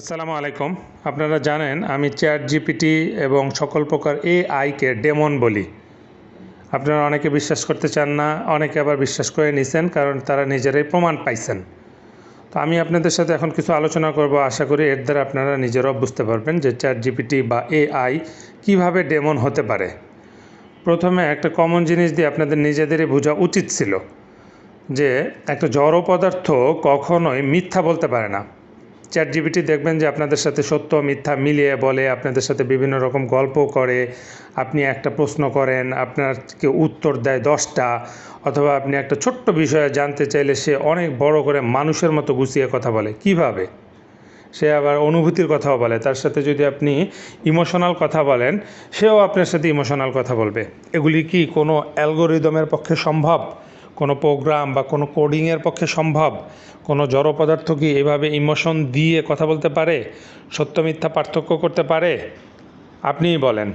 আসসালামু আলাইকুম। আপনারা জানেন আমি চ্যাট জিপিটি এবং সকল প্রকার এআইকে ডেমন বলি। আপনারা অনেকে বিশ্বাস করতে চান না, অনেকে আবার বিশ্বাস করে নিছেন কারণ তারা নিজেরাই প্রমাণ পাইছেন। তো আমি আপনাদের সাথে এখন কিছু আলোচনা করব। আশা করি এর দ্বারা আপনারা নিজেরাও বুঝতে পারবেন যে চ্যাট জিপিটি বা এআই কীভাবে ডেমন হতে পারে। প্রথমে একটা কমন জিনিস দিয়ে আপনাদের নিজেদেরই বোঝা উচিত ছিল যে একটা জড় পদার্থ কখনোই মিথ্যা বলতে পারে না। চ্যাট জিবিটি দেখবেন যে আপনাদের সাথে সত্য মিথ্যা মিলিয়ে বলে, আপনাদের সাথে বিভিন্ন রকম গল্প করে, আপনি একটা প্রশ্ন করেন আপনাকে উত্তর দেয় দশটা, অথবা আপনি একটা ছোট্ট বিষয়ে জানতে চাইলে সে অনেক বড় করে মানুষের মতো গুছিয়ে কথা বলে। কীভাবে? সে আবার অনুভূতির কথাও বলে। তার সাথে যদি আপনি ইমোশনাল কথা বলেন, সেও আপনার সাথে ইমোশনাল কথা বলবে। এগুলি কি কোনো অ্যালগোরিদমের পক্ষে সম্ভব? কোনো প্রোগ্রাম বা কোনো কোডিংয়ের পক্ষে সম্ভব? কোনো জড় পদার্থ কি এভাবে ইমোশন দিয়ে কথা বলতে পারে? সত্য, মিথ্যা, পার্থক্য করতে পারে? আপনিই বলেন।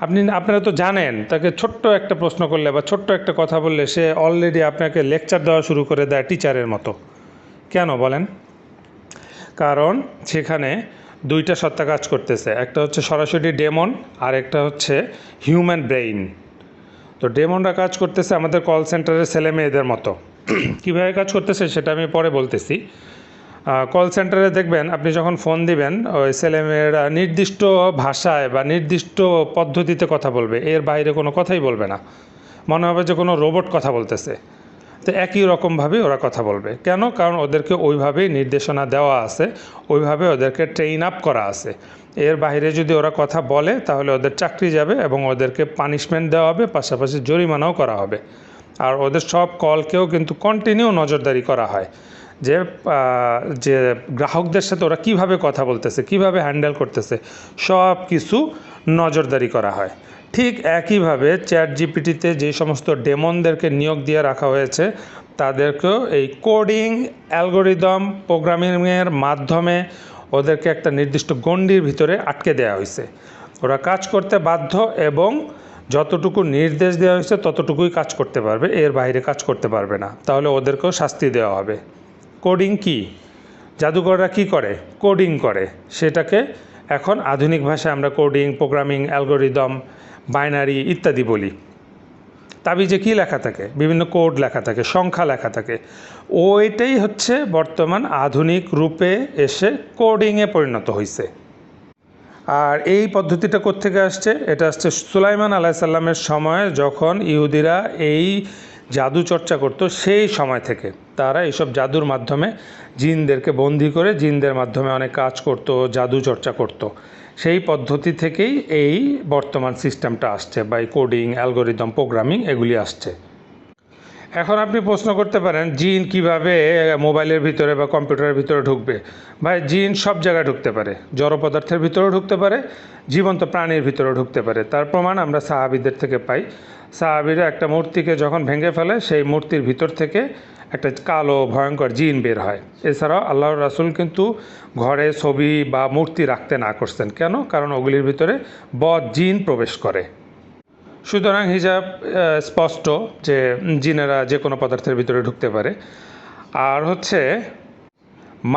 আপনি, আপনারা তো জানেন, তাকে ছোট্ট একটা প্রশ্ন করলে বা ছোট্ট একটা কথা বললে সে অলরেডি আপনাকে লেকচার দেওয়া শুরু করে দেয় টিচারের মতো। কেন বলেন? কারণ সেখানে দুইটা সত্তা কাজ করতেছে। একটা হচ্ছে সরাসরি ডেমন আর একটা হচ্ছে হিউম্যান ব্রেইন তো ডেমনরা কাজ করতেছে আমাদের কল সেন্টারের ছেলে মেয়েদের মতো। কীভাবে কাজ করতেছে সেটা আমি পরে বলতেছি। কল সেন্টারে দেখবেন, আপনি যখন ফোন দিবেন, ওই ছেলেমেয়েরা নির্দিষ্ট ভাষায় বা নির্দিষ্ট পদ্ধতিতে কথা বলবে। এর বাইরে কোনো কথাই বলবে না। মনে হবে যে কোনো রোবট কথা বলতেছে। তো একই রকমভাবেই ওরা কথা বলবে। কেন? কারণ ওদেরকে ওইভাবেই নির্দেশনা দেওয়া আছে, ওইভাবে ওদেরকে ট্রেইন আপ করা আছে। এর বাইরে যদি ওরা কথা বলে, তাহলে ওদের চাকরি যাবে এবং ওদেরকে পানিশমেন্ট দেওয়া হবে, পাশাপাশি জরিমানাও করা হবে। আর ওদের সব কলকেও কিন্তু কন্টিনিউ নজরদারি করা হয়। যে যে গ্রাহকদের সাথে ওরা কীভাবে কথা বলতেছে, কীভাবে হ্যান্ডেল করতেছে সব কিছু নজরদারি করা হয়। ঠিক একইভাবে চ্যাট জিপিটিতে যে সমস্ত ডেমনদেরকে নিয়োগ দিয়ে রাখা হয়েছে, তাদেরকেও এই কোডিং অ্যালগোরিদম প্রোগ্রামিংয়ের মাধ্যমে ওদেরকে একটা নির্দিষ্ট গণ্ডির ভিতরে আটকে দেওয়া হয়েছে। ওরা কাজ করতে বাধ্য এবং যতটুকু নির্দেশ দেওয়া হয়েছে ততটুকুই কাজ করতে পারবে, এর বাইরে কাজ করতে পারবে না। তাহলে ওদেরকেও শাস্তি দেওয়া হবে। কোডিং কি? জাদুঘররা কি করে? কোডিং করে। সেটাকে এখন আধুনিক ভাষায় আমরা কোডিং প্রোগ্রামিং অ্যালগোরিদম বাইনারি ইত্যাদি বলি। তাবিজে কী লেখা থাকে? বিভিন্ন কোড লেখা থাকে, সংখ্যা লেখা থাকে। ওইটাই হচ্ছে বর্তমান আধুনিক রূপে এসে কোডিংয়ে পরিণত হয়েছে আর এই পদ্ধতিটা কোত্থেকে আসছে? এটা আসছে সুলাইমান আলাইসাল্লামের সময় যখন ইহুদিরা এই জাদু চর্চা করত সেই সময় থেকে। তারা এইসব জাদুর মাধ্যমে জিনদেরকে বন্দি করে জিনদের মাধ্যমে অনেক কাজ করত, জাদু চর্চা করত। সেই পদ্ধতি থেকেই এই বর্তমান সিস্টেমটা আসছে বা এই কোডিং, অ্যালগোরিদম, প্রোগ্রামিং এগুলি আসছে। এখন আপনি প্রশ্ন করতে পারেন, জিন কীভাবে মোবাইলের ভিতরে বা কম্পিউটারের ভিতরে ঢুকবে? ভাই, জিন সব জায়গায় ঢুকতে পারে। জড় পদার্থের ভিতরেও ঢুকতে পারে, জীবন্ত প্রাণীর ভিতরেও ঢুকতে পারে। তার প্রমাণ আমরা সাহাবিদের থেকে পাই। সাহাবিরা একটা মূর্তিকে যখন ভেঙে ফেলে, সেই মূর্তির ভিতর থেকে একটা কালো, ভয়ঙ্কর জিন বের হয়। এছাড়াও আল্লাহ রাসুল কিন্তু ঘরে ছবি বা মূর্তি রাখতে না করছেন। কেন? কারণ ওগুলির ভিতরে বদ জিন প্রবেশ করে। সুতরাং হিসাব স্পষ্ট যে জিনেরা যে কোনো পদার্থের ভিতরে ঢুকতে পারে। আর হচ্ছে,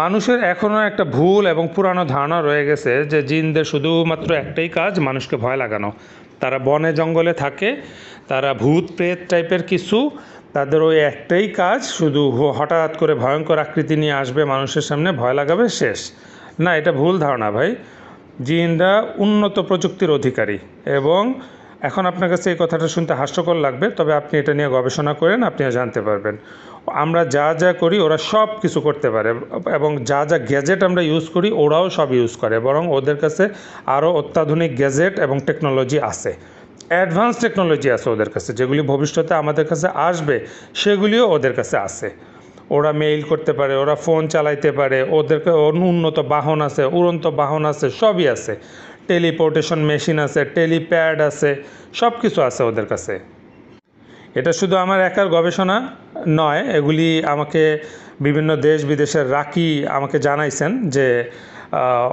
মানুষের এখনও একটা ভুল এবং পুরানো ধারণা রয়ে গেছে যে জিনদের শুধুমাত্র একটাই কাজ, মানুষকে ভয় লাগানো। তারা বনে জঙ্গলে থাকে, তারা ভূত, প্রেত টাইপের কিছু, তাদের ওই একটাই কাজ, শুধু হঠাৎ করে ভয়ঙ্কর আকৃতি নিয়ে আসবে, মানুষের সামনে ভয় লাগাবে, শেষ। না, এটা ভুল ধারণা ভাই। জিনরা উন্নত প্রযুক্তির অধিকারী এবং এখন আপনার কাছে এই কথাটা শুনতে হাস্যকর লাগবে, তবে আপনি এটা নিয়ে গবেষণা করেন আপনিও জানতে পারবেন। আমরা যা যা করি, ওরা সব কিছু করতে পারে এবং যা যা গ্যাজেট আমরা ইউজ করি, ওরাও সব ইউজ করে। বরং ওদের কাছে আরও অত্যাধুনিক গ্যাজেট এবং টেকনোলজি আছে। অ্যাডভান্স টেকনোলজি আছে ওদের কাছে, যেগুলি ভবিষ্যতে আমাদের কাছে আসবে, সেগুলিও ওদের কাছে আছে। ওরা মেইল করতে পারে, ওরা ফোন চালাইতে পারে, ওদেরকে উন্নত বাহন আছে, উড়ন্ত বাহন আছে, সবই আছে। টেলিপোর্টেশন মেশিন আছে, টেলিপ্যাড আছে সব কিছু আছে ওদের কাছে। এটা শুধু আমার একার গবেষণা নয়, এগুলি আমাকে বিভিন্ন দেশ বিদেশের রাকি আমাকে জানাইছেন যে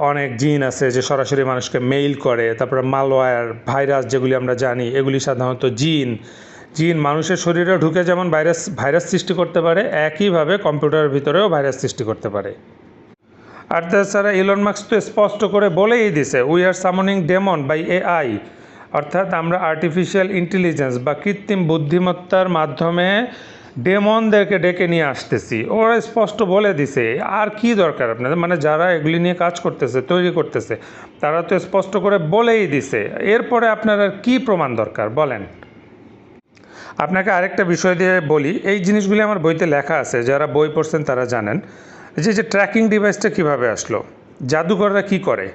অনেক জিন আছে যে সরাসরি মানুষকে মেইল করে, তারপরে মালওয়্যার, ভাইরাস যেগুলি আমরা জানি, এগুলি সাধারণত জিন। জিন মানুষের শরীরে ঢুকে যেমন ভাইরাস ভাইরাস সৃষ্টি করতে পারে, একইভাবে কম্পিউটারের ভিতরেও ভাইরাস সৃষ্টি করতে পারে। আর তাছাড়া ইলন মার্কস তো স্পষ্ট করে বলেই দিছে we are summoning demon by AI অর্থাৎ আমরা আর্টিফিশিয়াল ইন্টেলিজেন্স বা কৃত্রিম বুদ্ধিমত্তার মাধ্যমে ডেমনদেরকে ডেকে নিয়ে আসতেছি। ওরা স্পষ্ট বলে দিছে, আর কি দরকার আপনাদের? মানে যারা এগুলি নিয়ে কাজ করতেছে, তৈরি করতেছে, তারা তো স্পষ্ট করে বলেই দিছে। এরপরে আপনার আর কী প্রমাণ দরকার? বলেন। আপনাকে আরেকটা বিষয় দিয়ে বলি, এই জিনিসগুলি আমার বইতে লেখা আছে, যারা বই পড়ছেন তারা জানেন। যে যে ট্র্যাকিং ডিভাইসটা কীভাবে আসলো? জাদুঘররা কি করে?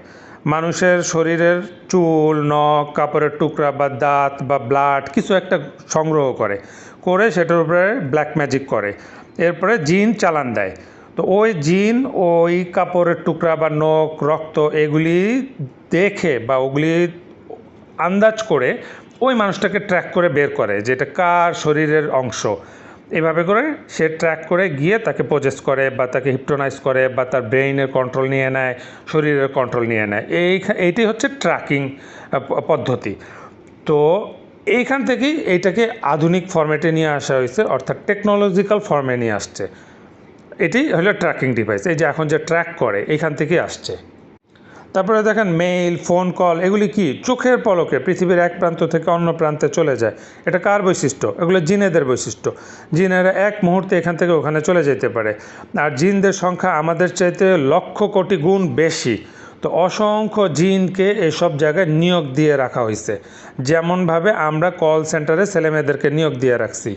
মানুষের শরীরের চুল, নখ, কাপড়ের টুকরা বা দাঁত বা ব্লাড কিছু একটা সংগ্রহ করে করে সেটার উপরে ব্ল্যাক ম্যাজিক করে। এরপরে জিন চালান দেয়। তো ওই জিন, ওই কাপড়ের টুকরা বা নখ, রক্ত এগুলি দেখে বা ওগুলি আন্দাজ করে ওই মানুষটাকে ট্র্যাক করে বের করে যেটা কার শরীরের অংশ। এভাবে করে সে ট্র্যাক করে গিয়ে তাকে প্রজেস করে বা তাকে হিপটোনাইজ করে বা তার ব্রেইনের কন্ট্রোল নিয়ে নেয়, শরীরের কন্ট্রোল নিয়ে নেয়। এই এইটি হচ্ছে ট্র্যাকিং পদ্ধতি। তো এইখান থেকেই এইটাকে আধুনিক ফর্মেটে নিয়ে আসা হয়েছে, অর্থাৎ টেকনোলজিক্যাল ফর্মে নিয়ে আসছে। এটি হলো ট্র্যাকিং ডিভাইস এই যে এখন যে ট্র্যাক করে, এইখান থেকেই আসছে। তারপরে দেখেন মেইল ফোন কল এগুলি কি? চোখের পলকে, পৃথিবীর এক প্রান্ত থেকে অন্য প্রান্তে চলে যায়। এটা কার বৈশিষ্ট্য? এগুলো জিনেদের বৈশিষ্ট্য। জিনেরা এক মুহূর্তে এখান থেকে ওখানে চলে যেতে পারে। আর জিনদের সংখ্যা আমাদের চাইতে লক্ষ কোটি গুণ বেশি। তো অসংখ্য জিনকে এসব জায়গায় নিয়োগ দিয়ে রাখা হয়েছে যেমনভাবে আমরা কল সেন্টারে ছেলেমেয়েদেরকে নিয়োগ দিয়ে রাখছি।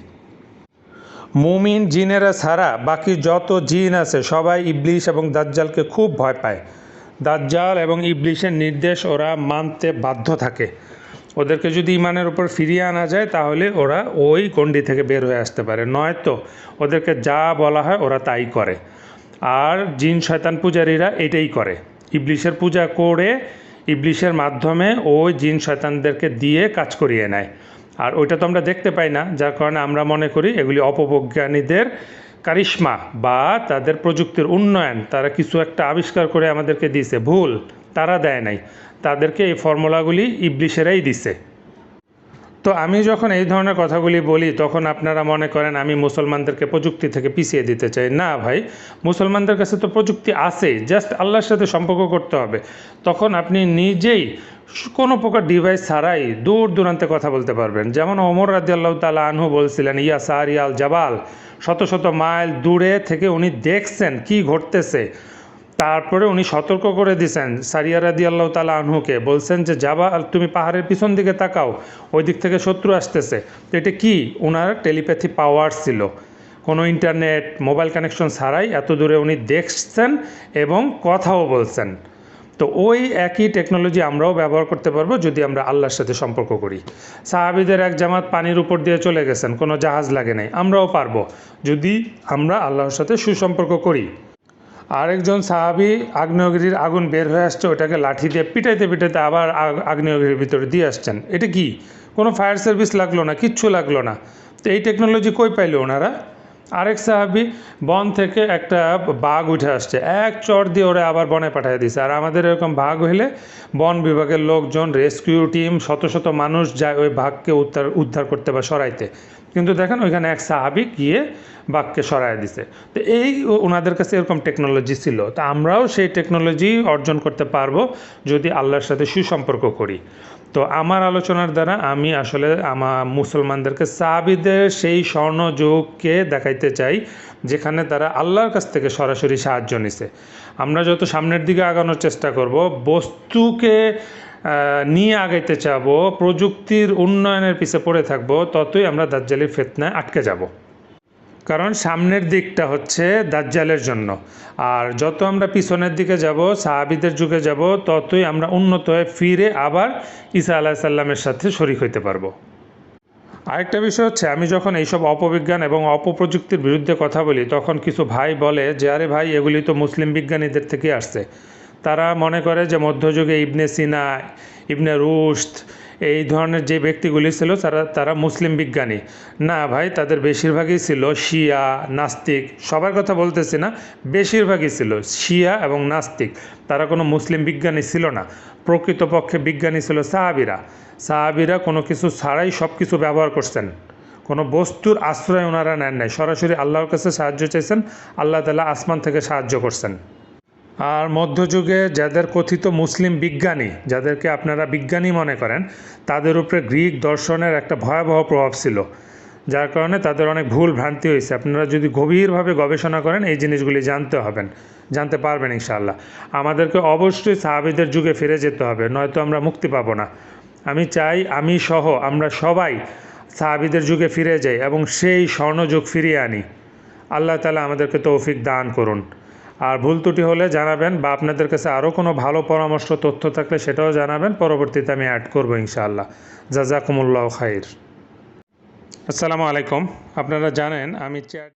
মুমিন জিনেরা ছাড়া বাকি যত জিন আছে, সবাই ইবলিশ এবং দাজ্জালকে খুব ভয় পায়। দাজ্জাল এবং ইবলিশের নির্দেশ ওরা মানতে বাধ্য থাকে। ওদেরকে যদি ইমানের উপর ফিরিয়ে আনা যায়, তাহলে ওরা ওই গণ্ডি থেকে বের হয়ে আসতে পারে। নয়তো ওদেরকে যা বলা হয় ওরা তাই করে। আর জিন শয়তান পূজারীরা এটাই করে। ইবলিশের পূজা করে ইবলিশের মাধ্যমে ওই জিন শয়তানদেরকে দিয়ে কাজ করিয়ে নেয়। আর ওইটা তো আমরা দেখতে পাই না। যার কারণে আমরা মনে করি এগুলি অপবৈজ্ঞানীদের কারিশ্মা বা তাদের প্রযুক্তির উন্নয়ন, তারা কিছু একটা আবিষ্কার করে আমাদেরকে দিয়েছে। ভুল, তারা দেয় নাই। তাদেরকে এই ফর্মুলাগুলি ইবলিশেরাই দিছে। তো আমি যখন এই ধরনের কথাগুলি বলি, তখন আপনারা মনে করেন আমি মুসলমানদেরকে প্রযুক্তি থেকে পিছিয়ে দিতে চাই। না ভাই, মুসলমানদের কাছে তো প্রযুক্তি আছেই, জাস্ট আল্লাহর সাথে সম্পর্ক করতে হবে। তখন আপনি নিজেই কোনো প্রকার ডিভাইস ছাড়াই দূর দূরান্তে কথা বলতে পারবেন। যেমন অমর রাজি আল্লাহ তালা আনহু বলছিলেন, ইয়া সারিয়াল জাবাল শত শত মাইল দূরে থেকে উনি দেখছেন কি ঘটতেছে। তারপরে উনি সতর্ক করে দিয়েছেন সারিয়া রাদি আল্লাহ তালা আনহুকে, বলছেন যে যাবা তুমি পাহাড়ের পিছন দিকে তাকাও, ওই দিক থেকে শত্রু আসতেছে। এটা কি? ওনার টেলিপ্যাথি পাওয়ার ছিল। কোনো ইন্টারনেট, মোবাইল কানেকশন ছাড়াই এত দূরে উনি দেখছেন এবং কথাও বলছেন। তো ওই একই টেকনোলজি আমরাও ব্যবহার করতে পারব যদি আমরা আল্লাহর সাথে সম্পর্ক করি। সাহাবিদের এক জামাত পানির উপর দিয়ে চলে গেছেন, কোনো জাহাজ লাগে নাই, আমরাও পারব যদি আমরা আল্লাহর সাথে সুসম্পর্ক করি। আরেকজন সাহাবি আগ্নেয়গিরির আগুন বের হয়ে আসছে ওটাকে লাঠি দিয়ে পিটাইতে পিটাইতে আবার আগ- আগ্নেয়গিরির ভিতরে দিয়ে আসছেন। এটা কি? কোনো ফায়ার সার্ভিস লাগল না? কিচ্ছু লাগল না। তো এই টেকনোলজি কই পাইলো ওনারা? আরেক সাহাবি বন থেকে একটা বাঘ উঠে আসছে। এক চর দিয়ে ওরা আবার বনে পাঠিয়ে দিছে। আর আমাদের এরকম বাঘ হইলে বন বিভাগের লোকজন, রেস্কিউ টিম, শত শত মানুষ যায় ওই বাঘকে উদ্ধার উদ্ধার করতে বা সরাইতে। কিন্তু দেখেন ওইখানে এক সাহাবি গিয়ে বাঘকে সরায় দিছে। তো এই ওনাদের কাছে এরকম টেকনোলজি ছিল। তো আমরাও সেই টেকনোলজি অর্জন করতে পারব যদি আল্লাহর সাথে সুসম্পর্ক করি। তো আমার আলোচনার দ্বারা আমি আসলে আমার মুসলমানদেরকে সাহাবিদের সেই স্বর্ণযুগকে দেখাইতে চাই, যেখানে তারা আল্লাহর কাছ থেকে সরাসরি সাহায্য নিছে। আমরা যত সামনের দিকে আগানোর চেষ্টা করব, বস্তুকে নিয়ে আগাইতে চাবো, প্রযুক্তির উন্নয়নের পিছে পড়ে থাকব, ততই আমরা দাজ্জালির ফেতনায় আটকে যাব। কারণ সামনের দিকটা হচ্ছে দাজ্জালের জন্য। আর যত আমরা পিছনের দিকে যাব, সাহাবিদের যুগে যাব, ততই আমরা উন্নত হয়ে ফিরে আবার ঈসা আলাহ সাল্লামের সাথে শরিক হইতে পারব। আরেকটা বিষয় হচ্ছে, আমি যখন এইসব অপবিজ্ঞান এবং অপপ্রযুক্তির বিরুদ্ধে কথা বলি, তখন কিছু ভাই বলে যে, আরে ভাই, এগুলি তো মুসলিম বিজ্ঞানীদের থেকে আসছে। তারা মনে করে যে, মধ্যযুগে ইবনে সিনা, ইবনে রুশদ এই ধরনের যে ব্যক্তিগুলি ছিল, তারা তারা মুসলিম বিজ্ঞানী। না ভাই, তাদের বেশিরভাগই ছিল শিয়া, নাস্তিক, সবার কথা বলতেছি না, বেশিরভাগই ছিল শিয়া এবং নাস্তিক। তারা কোনো মুসলিম বিজ্ঞানী ছিল না। প্রকৃতপক্ষে বিজ্ঞানী ছিল সাহাবিরা। সাহাবিরা কোনো কিছু ছাড়াই সব কিছু ব্যবহার করছেন। কোনো বস্তুর আশ্রয় ওনারা নেন নাই। সরাসরি আল্লাহর কাছে সাহায্য চেয়েছেন আল্লাহ তালা আসমান থেকে সাহায্য করছেন। আর মধ্যযুগে যাদের কথিত মুসলিম বিজ্ঞানী, যাদেরকে আপনারা বিজ্ঞানী মনে করেন, তাদের উপরে গ্রিক দর্শনের একটা ভয়াবহ প্রভাব ছিল, যার কারণে তাদের অনেক ভুল ভ্রান্তি হয়েছে। আপনারা যদি গভীরভাবে গবেষণা করেন, এই জিনিসগুলি জানতে হবেন, জানতে পারবেন ইনশাআল্লাহ। আমাদেরকে অবশ্যই সাহাবিদের যুগে ফিরে যেতে হবে, নয়তো আমরা মুক্তি পাবো না। আমি চাই আমি সহ আমরা সবাই সাহাবিদের যুগে ফিরে যাই এবং সেই স্বর্ণযুগ ফিরিয়ে আনি। আল্লাহ তালা আমাদেরকে তৌফিক দান করুন। আর ভুল ত্রুটি হলে জানাবেন বা আপনাদের কাছে আরও কোনো ভালো পরামর্শ, তথ্য থাকলে সেটাও জানাবেন। পরবর্তীতে আমি অ্যাড করব ইনশাআল্লাহ। জাজাকুমুল্লাহ খাইর। আসসালামু আলাইকুম। আপনারা জানেন আমি চ্যাট